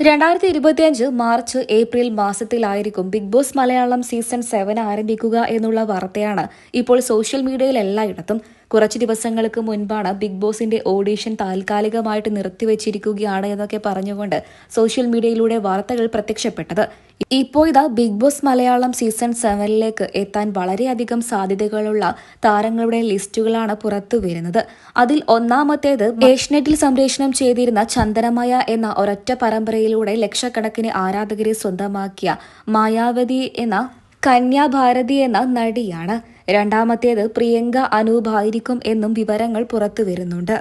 രണ്ടായിരത്തി ഇരുപത്തിയഞ്ച് March April മാസത്തിലായിരിക്കും Big Boss Malayalam season seven ആരംഭിക്കുക എന്നുള്ള വാർത്തയാണ് ഇപ്പോൾ സോഷ്യൽ മീഡിയയിൽ എല്ലായിടത്തും. കുറച്ച് ദിവസങ്ങൾക്ക് മുൻപാണ് ബിഗ് ബോസിന്റെ ഓഡീഷൻ താൽക്കാലികമായിട്ട് നിർത്തിവെച്ചിരിക്കുകയാണ് എന്നൊക്കെ പറഞ്ഞുകൊണ്ട് സോഷ്യൽ മീഡിയയിലൂടെ വാർത്തകൾ പ്രത്യക്ഷപ്പെട്ടത്. ഇപ്പോൾ ഇതാ ബിഗ് ബോസ് മലയാളം സീസൺ സെവനിലേക്ക് എത്താൻ വളരെയധികം സാധ്യതകളുള്ള താരങ്ങളുടെ ലിസ്റ്റുകളാണ് പുറത്തു വരുന്നത്. അതിൽ ഒന്നാമത്തേത് ഏഷ്യനെറ്റിൽ സംപ്രേഷണം ചെയ്തിരുന്ന ചന്ദനമയ എന്ന ഒരൊറ്റ പരമ്പരയിലൂടെ ലക്ഷക്കണക്കിന് ആരാധകരെ സ്വന്തമാക്കിയ മായാവതി എന്ന കന്യാഭാരതി എന്ന നടിയാണ്. രണ്ടാമത്തേത് പ്രിയങ്ക അനൂപായിരിക്കും എന്നും വിവരങ്ങൾ പുറത്തുവരുന്നുണ്ട്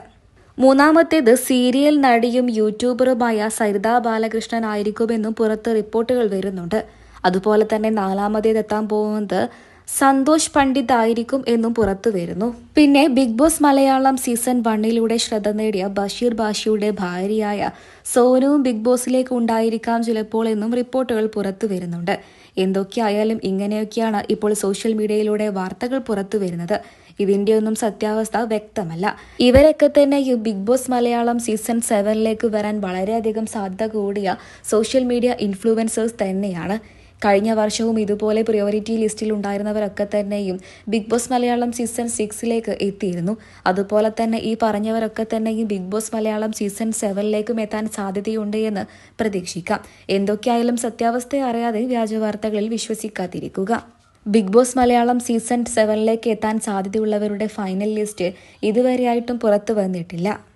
മൂന്നാമത്തേത് സീരിയൽ നടിയും യൂട്യൂബറുമായ സരിത ബാലകൃഷ്ണൻ ആയിരിക്കുമെന്നും പുറത്ത് റിപ്പോർട്ടുകൾ വരുന്നുണ്ട്. അതുപോലെ തന്നെ നാലാമതേത് എത്താൻ പോകുന്നത് സന്തോഷ് പണ്ഡിത് ആയിരിക്കും എന്നും പുറത്തു വരുന്നു. പിന്നെ ബിഗ് ബോസ് മലയാളം സീസൺ വണ്ണിലൂടെ ശ്രദ്ധ നേടിയ ബഷീർ ബാഷിയുടെ ഭാര്യയായ സോനുവും ബിഗ് ബോസിലേക്ക് ഉണ്ടായിരിക്കാം ചിലപ്പോൾ എന്നും റിപ്പോർട്ടുകൾ പുറത്തു വരുന്നുണ്ട്. എന്തൊക്കെയായാലും ഇങ്ങനെയൊക്കെയാണ് ഇപ്പോൾ സോഷ്യൽ മീഡിയയിലൂടെ വാർത്തകൾ പുറത്തു വരുന്നത്. ഇതിന്റെ ഒന്നും സത്യാവസ്ഥ വ്യക്തമല്ല. ഇവരൊക്കെ തന്നെ ഈ ബിഗ് ബോസ് മലയാളം സീസൺ സെവനിലേക്ക് വരാൻ വളരെയധികം സാധ്യത കൂടിയ സോഷ്യൽ മീഡിയ ഇൻഫ്ലുവൻസേഴ്സ് തന്നെയാണ്. കഴിഞ്ഞ വർഷവും ഇതുപോലെ പ്രിയോറിറ്റി ലിസ്റ്റിൽ ഉണ്ടായിരുന്നവരൊക്കെ തന്നെയും ബിഗ് ബോസ് മലയാളം സീസൺ സിക്സിലേക്ക് എത്തിയിരുന്നു. അതുപോലെ തന്നെ ഈ പറഞ്ഞവരൊക്കെ തന്നെയും ബിഗ് ബോസ് മലയാളം സീസൺ സെവനിലേക്കും എത്താൻ സാധ്യതയുണ്ട് എന്ന് പ്രതീക്ഷിക്കാം. എന്തൊക്കെയായാലും സത്യാവസ്ഥ അറിയാതെ വ്യാജ വാർത്തകളിൽ വിശ്വസിക്കാതിരിക്കുക. ബിഗ് ബോസ് മലയാളം സീസൺ സെവനിലേക്ക് എത്താൻ സാധ്യതയുള്ളവരുടെ ഫൈനൽ ലിസ്റ്റ് ഇതുവരെയായിട്ടും പുറത്തു വന്നിട്ടില്ല.